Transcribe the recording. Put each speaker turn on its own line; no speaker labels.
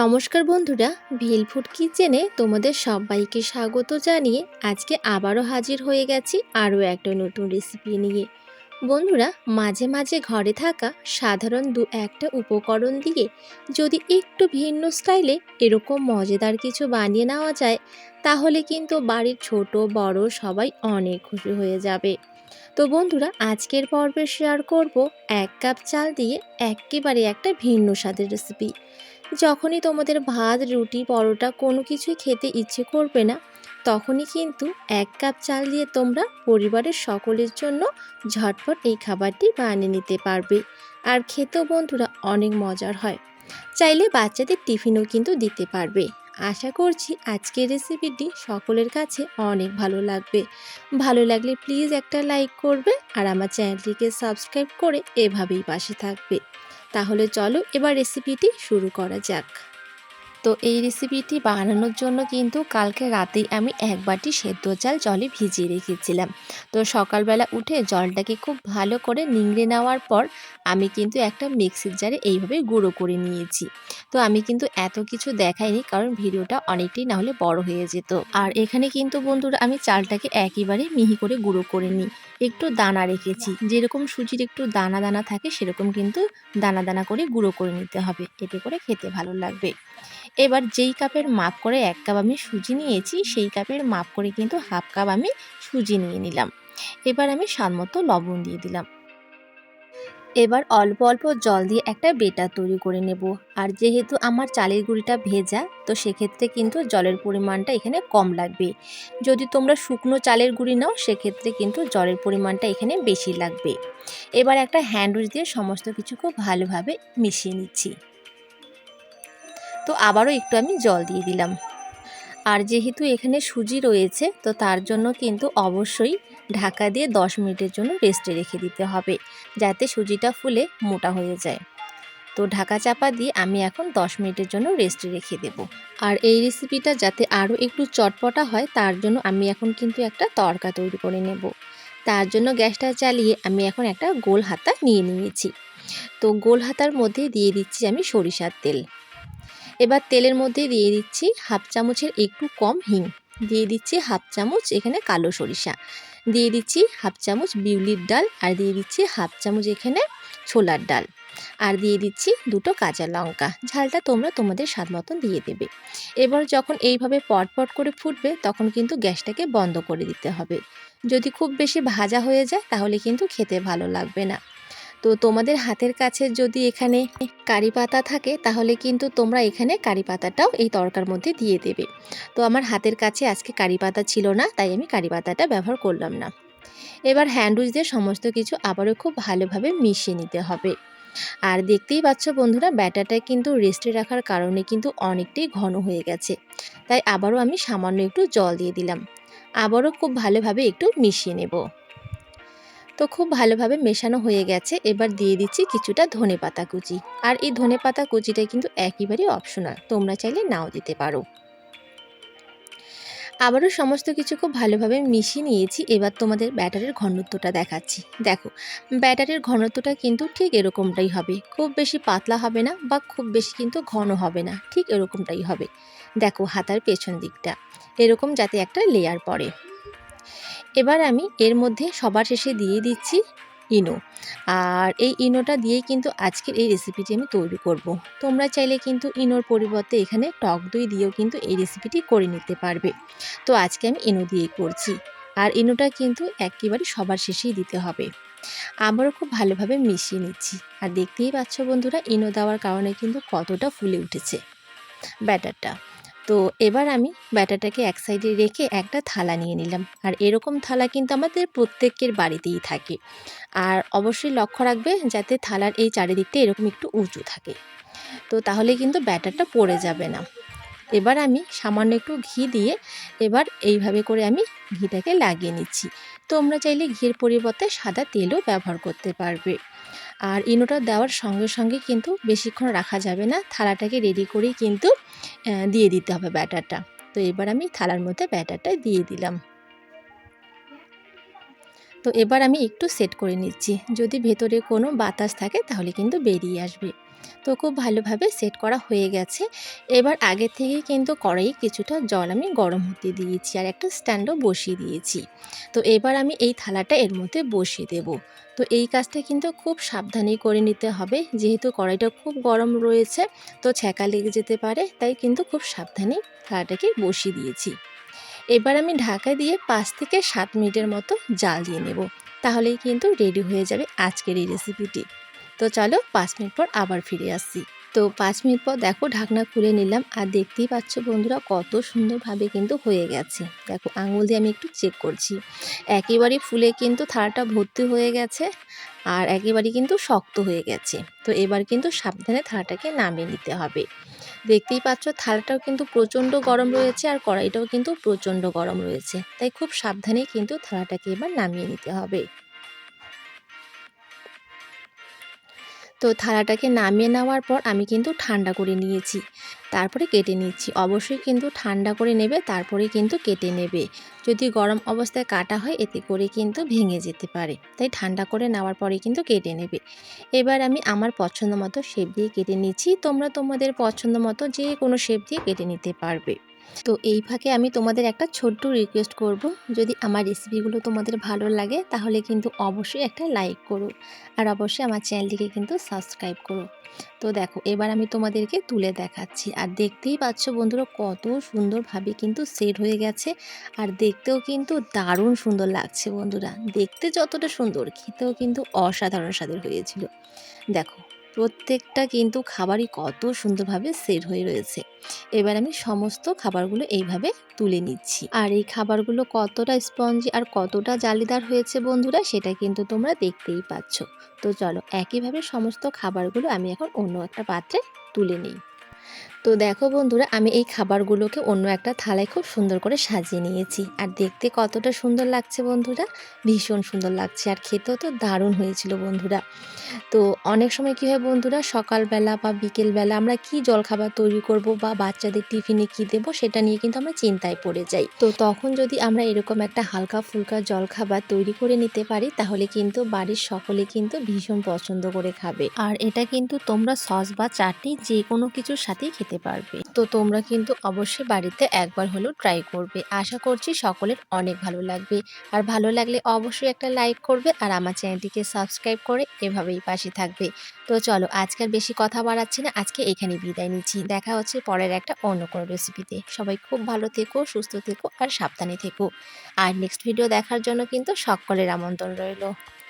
নমস্কার বন্ধুরা ভিলফুড কিচেনে তোমাদের সবাইকে স্বাগত জানিয়ে আজকে আবারও হাজির হয়ে গেছি আরও একটা নতুন রেসিপি নিয়ে। বন্ধুরা, মাঝে মাঝে ঘরে থাকা সাধারণ দু একটা উপকরণ দিয়ে যদি একটু ভিন্ন স্টাইলে এরকম মজাদার কিছু বানিয়ে নেওয়া যায়, তাহলে কিন্তু বাড়ির ছোট, বড় সবাই অনেক খুশি হয়ে যাবে। তো বন্ধুরা, আজকের পর্বে শেয়ার করব এক কাপ চাল দিয়ে একেবারে একটা ভিন্ন স্বাদের রেসিপি যখনই তোমাদের ভাত, রুটি, পরোটা কোনো কিছুই খেতে ইচ্ছে করবে না, তখনই কিন্তু এক কাপ চাল দিয়ে তোমরা পরিবারের সকলের জন্য ঝটপট এই খাবারটি বানিয়ে নিতে পারবে। আর খেতেও বন্ধুরা অনেক মজার হয়। চাইলে বাচ্চাদের টিফিনও কিন্তু দিতে পারবে। আশা করছি আজকের রেসিপিটি সকলের কাছে অনেক ভালো লাগবে। ভালো লাগলে প্লিজ একটা লাইক করবে আর আমার চ্যানেলটিকে সাবস্ক্রাইব করে এভাবেই পাশে থাকবে। তাহলে চলো এবার রেসিপিটি শুরু করা যাক। তো এই রেসিপিটি বানানোর জন্য কিন্তু কালকে রাতেই আমি এক বাটি সেদ্ধ চাল জলে ভিজিয়ে রেখেছিলাম। তো সকালবেলা উঠে জলটাকে খুব ভালো করে নিংড়ে নেওয়ার পর আমি কিন্তু একটা মিক্সির জারে এইভাবে গুঁড়ো করে নিয়েছি। তো আমি কিন্তু এত কিছু দেখাইনি কারণ ভিডিওটা অনেকটাই না হলে বড় হয়ে যেত। আর এখানে কিন্তু বন্ধুরা আমি চালটাকে একেবারে মিহি করে গুঁড়ো করে নিই। একটু দানা রেখেছি। যেরকম সুজির একটু দানা দানা থাকে, সেরকম কিন্তু দানা দানা করে গুঁড়ো করে নিতে হবে। এতে করে খেতে ভালো লাগবে। এবার যেই কাপের মাপ করে এক কাপ আমি সুজি নিয়েছি, সেই কাপের মাপ করে কিন্তু হাফ কাপ আমি সুজি নিয়ে নিলাম। এবার আমি স্বাদমতো লবণ দিয়ে দিলাম। এবার অল্প অল্প জল দিয়ে একটা বেটার তৈরি করে নেব। আর যেহেতু আমার চালের গুঁড়িটা ভেজা, তো সেক্ষেত্রে কিন্তু জলের পরিমাণটা এখানে কম লাগবে। যদি তোমরা শুকনো চালের গুঁড়ি নাও, সেক্ষেত্রে কিন্তু জলের পরিমাণটা এখানে বেশি লাগবে। এবার একটা হ্যান্ড দিয়ে সমস্ত কিছু খুব ভালোভাবে মিশিয়ে নিচ্ছি। তো আবারও একটু আমি জল দিয়ে দিলাম। আর যেহেতু এখানে সুজি রয়েছে, তো তার জন্য কিন্তু অবশ্যই ঢাকা দিয়ে দশ মিনিটের জন্য রেস্টে রেখে দিতে হবে, যাতে সুজিটা ফুলে মোটা হয়ে যায়। তো ঢাকা চাপা দিয়ে আমি এখন দশ মিনিটের জন্য রেস্টে রেখে দেব। আর এই রেসিপিটা যাতে আরও একটু চটপটা হয়, তার জন্য আমি এখন কিন্তু একটা তরকা তৈরি করে নেব। তার জন্য গ্যাসটা চালিয়ে আমি এখন একটা গোল হাতা নিয়ে নিয়েছি। তো গোল হাতার মধ্যে দিয়ে দিচ্ছি আমি সরিষার তেল। এবার তেলের মধ্যে দিয়ে দিচ্ছি হাফ চামচের একটু কম হিং। দিয়ে দিচ্ছি হাফ চামচ এখানে কালো সরিষা। দিয়ে দিচ্ছি হাফ চামচ বিউলির ডাল আর দিয়ে দিচ্ছি হাফ চামচ এখানে ছোলার ডাল। আর দিয়ে দিচ্ছি দুটো কাঁচা লঙ্কা। ঝালটা তোমরা তোমাদের স্বাদ মতন দিয়ে দেবে। এবার যখন এইভাবে পটপট করে ফুটবে তখন কিন্তু গ্যাসটাকে বন্ধ করে দিতে হবে। যদি খুব বেশি ভাজা হয়ে যায় তাহলে কিন্তু খেতে ভালো লাগবে না। তো তোমাদের হাতের কাছে যদি এখানে কারি পাতা থাকে, তাহলে কিন্তু তোমরা এখানে কারি পাতাটাও এই তরকার মধ্যে দিয়ে দেবে। তো আমার হাতের কাছে আজকে কারি পাতা ছিল না, তাই আমি কারি পাতাটা ব্যবহার করলাম না। এবার হ্যান্ডউইচ দিয়ে সমস্ত কিছু আবারও খুব ভালোভাবে মিশিয়ে নিতে হবে। আর দেখতেই পাচ্ছ বন্ধুরা, ব্যাটারটা কিন্তু রেস্টে রাখার কারণে কিন্তু অনেকটাই ঘন হয়ে গেছে। তাই আবারও আমি সামান্য একটু জল দিয়ে দিলাম। আবারও খুব ভালোভাবে একটু মিশিয়ে নেব। তো খুব ভালোভাবে মেশানো হয়ে গেছে। এবার দিয়ে দিচ্ছি কিছুটা ধনে পাতা কুচি। আর এই ধনে পাতা কুচিটা কিন্তু একেবারেই অপশনাল তোমরা চাইলে নাও দিতে পারো। আবারও সমস্ত কিছু খুব ভালোভাবে মিশিয়ে নিয়েছি। এবার তোমাদের ব্যাটারের ঘনত্বটা দেখাচ্ছি। দেখো, ব্যাটারের ঘনত্বটা কিন্তু ঠিক এরকমটাই হবে। খুব বেশি পাতলা হবে না বা খুব বেশি কিন্তু ঘন হবে না। ঠিক এরকমটাই হবে। দেখো, হাতার পেছন দিকটা। এরকম যাতে একটা লেয়ার পড়ে। এবার আমি এর মধ্যে সবার শেষে দিয়ে দিচ্ছি ইনো। আর এই ইনোটা দিয়েই কিন্তু আজকের এই রেসিপিটি আমি তৈরি করব। তোমরা চাইলে কিন্তু ইনোর পরিবর্তে এখানে টক দই দিয়েও কিন্তু এই রেসিপিটি করে নিতে পারবে। তো আজকে আমি ইনো দিয়েই করছি। আর ইনোটা কিন্তু একেবারে সবার শেষেই দিতে হবে। আবারও খুব ভালোভাবে মিশিয়ে নিচ্ছি। আর দেখতেই পাচ্ছ বন্ধুরা, ইনো দেওয়ার কারণে কিন্তু কতটা ফুলে উঠেছে। ব্যাটারটা। তো এবার আমি ব্যাটারটাকে এক সাইডে রেখে একটা থালা নিয়ে নিলাম। আর এরকম থালা কিন্তু আমাদের প্রত্যেকের বাড়িতেই থাকে। আর অবশ্যই লক্ষ্য রাখবে যাতে থালার এই চারিদিকটা এরকম একটু উঁচু থাকে। তো তাহলে কিন্তু ব্যাটারটা পড়ে যাবে না। এবার আমি সামান্য একটু ঘি দিয়ে এবার এইভাবে করে আমি ঘিটাকে লাগিয়ে নিচ্ছি। তোমরা চাইলে ঘির পরিবর্তে সাদা তেলও ব্যবহার করতে পারবে। আর ইনোটা দেওয়ার সঙ্গে সঙ্গে কিন্তু বেশিক্ষণ রাখা যাবে না। থালাটাকে রেডি করেই কিন্তু দিয়ে দিতে হবে ব্যাটারটা। তো এবার আমি থালার মধ্যে ব্যাটারটা দিয়ে দিলাম। তো এবার আমি একটু সেট করে নিচ্ছি। যদি ভেতরে কোনো বাতাস থাকে তাহলে কিন্তু বেরিয়ে আসবে। তো খুব ভালোভাবে সেট করা হয়ে গেছে। এবার আগে থেকে কিন্তু কড়াই কিছুটা জল আমি গরম হতে দিয়েছি আর একটা স্ট্যান্ডও বসিয়ে দিয়েছি। তো এবার আমি এই থালাটা এর মধ্যে বসিয়ে দেব। তো এই কাজটা কিন্তু খুব সাবধানে করে নিতে হবে। যেহেতু কড়াইটা খুব গরম রয়েছে, তো ছ্যাঁকা লেগে যেতে পারে, তাই কিন্তু খুব সাবধানে থালাটাকে বসিয়ে দিয়েছি। এবার আমি ঢাকা দিয়ে পাঁচ থেকে সাত মিনিটের মতো জাল দিয়ে নেব। তাহলেই কিন্তু রেডি হয়ে যাবে আজকের এই রেসিপিটি। তো চলো পাঁচ মিনিট পর আবার ফিরে আসছি তো পাঁচ মিনিট পর দেখো ঢাকনা খুলে নিলাম আর দেখতেই পাচ্ছ বন্ধুরা কত সুন্দরভাবে কিন্তু হয়ে গেছে। দেখো আঙুল দিয়ে আমি একটু চেক করছি। একেবারে ফুলে কিন্তু থালাটা ভর্তি হয়ে গেছে আর একেবারে কিন্তু শক্ত হয়ে গেছে। তো এবার কিন্তু সাবধানে থালাটাকে নামিয়ে নিতে হবে। দেখতেই পাচ্ছ থালাটাও কিন্তু প্রচণ্ড গরম রয়েছে আর কড়াইটাও কিন্তু প্রচণ্ড গরম রয়েছে। তাই খুব সাবধানে কিন্তু থালাটাকে এবার নামিয়ে নিতে হবে। তো থালাটাকে নামিয়ে নেওয়ার পর আমি কিন্তু ঠান্ডা করে নিয়েছি। তারপরে কেটে নিচ্ছি। অবশ্যই কিন্তু ঠান্ডা করে নেবে তারপরে কিন্তু কেটে নেবে। যদি গরম অবস্থায় কাটা হয়, এতে করে কিন্তু ভেঙে যেতে পারে। তাই ঠান্ডা করে নেওয়ার পরে কিন্তু কেটে নেবে। এবার আমি আমার পছন্দ মতো শেপ দিয়ে কেটে নিচ্ছি। তোমরা তোমাদের পছন্দ মতো যে কোনো শেপ দিয়ে কেটে নিতে পারবে। তো এই ফাঁকে আমি তোমাদের একটা ছোট্ট রিকোয়েস্ট করব। যদি আমার রেসিপিগুলো তোমাদের ভালো লাগে, তাহলে কিন্তু অবশ্যই একটা লাইক করো। আর অবশ্যই আমার চ্যানেলটিকে কিন্তু সাবস্ক্রাইব করো। তো দেখো, এবার আমি তোমাদেরকে তুলে দেখাচ্ছি। আর দেখতেই পাচ্ছ বন্ধুরা, কত সুন্দরভাবে কিন্তু সেট হয়ে গেছে। আর দেখতেও কিন্তু দারুণ সুন্দর লাগছে বন্ধুরা। দেখতে যতটা সুন্দর, খেতেও কিন্তু অসাধারণ স্বাদের হয়েছিল। দেখো প্রত্যেকটা কিন্তু খাবারই কত সুন্দরভাবে সেট হয়ে রয়েছে। এবার আমি সমস্ত খাবারগুলো এইভাবে তুলে নিচ্ছি। আর এই খাবারগুলো কতটা স্পঞ্জি আর কতটা জালিদার হয়েছে বন্ধুরা, সেটা কিন্তু তোমরা দেখতেই পাচ্ছ। তো চলো, একইভাবে সমস্ত খাবারগুলো আমি এখন অন্য একটা পাত্রে তুলে নিই। তো দেখো বন্ধুরা, আমি এই খাবারগুলোকে অন্য একটা থালায় খুব সুন্দর করে সাজিয়ে নিয়েছি। আর দেখতে কতটা সুন্দর লাগছে বন্ধুরা, ভীষণ সুন্দর লাগছে। আর খেতেও তো দারুণ হয়েছিল বন্ধুরা। তো অনেক সময় কী হয় বন্ধুরা, সকালবেলা বা বিকেলবেলা আমরা কি জলখাবার তৈরি করব বা বাচ্চাদের টিফিনে কি দেবো সেটা নিয়ে কিন্তু আমরা চিন্তায় পড়ে যাই। তো তখন যদি আমরা এরকম একটা হালকা ফুলকা জলখাবার তৈরি করে নিতে পারি, তাহলে কিন্তু বাড়ির সকলে কিন্তু ভীষণ পছন্দ করে খাবে। আর এটা কিন্তু তোমরা সস বা চাটনি যে কোনো কিছুর সাথেই খেতে পারবে। তো তোমরা কিন্তু অবশ্যই বাড়িতে একবার হলেও ট্রাই করবে। আশা করছি সকলের অনেক ভালো লাগবে। আর ভালো লাগলে অবশ্যই একটা লাইক করবে আর আমার চ্যানেলটিকে সাবস্ক্রাইব করে এভাবেই পাশে থাকবে। তো চলো আজকের বেশি কথা বাড়াচ্ছি না। আজকে এখানে বিদায় নিচ্ছি। দেখা হচ্ছে পরের একটা অন্য কোনো রেসিপিতে সবাই খুব ভালো থেকো, সুস্থ থেকো আর সাবধানে থেকো। আর নেক্সট ভিডিও দেখার জন্য কিন্তু সকলের আমন্ত্রণ রইল।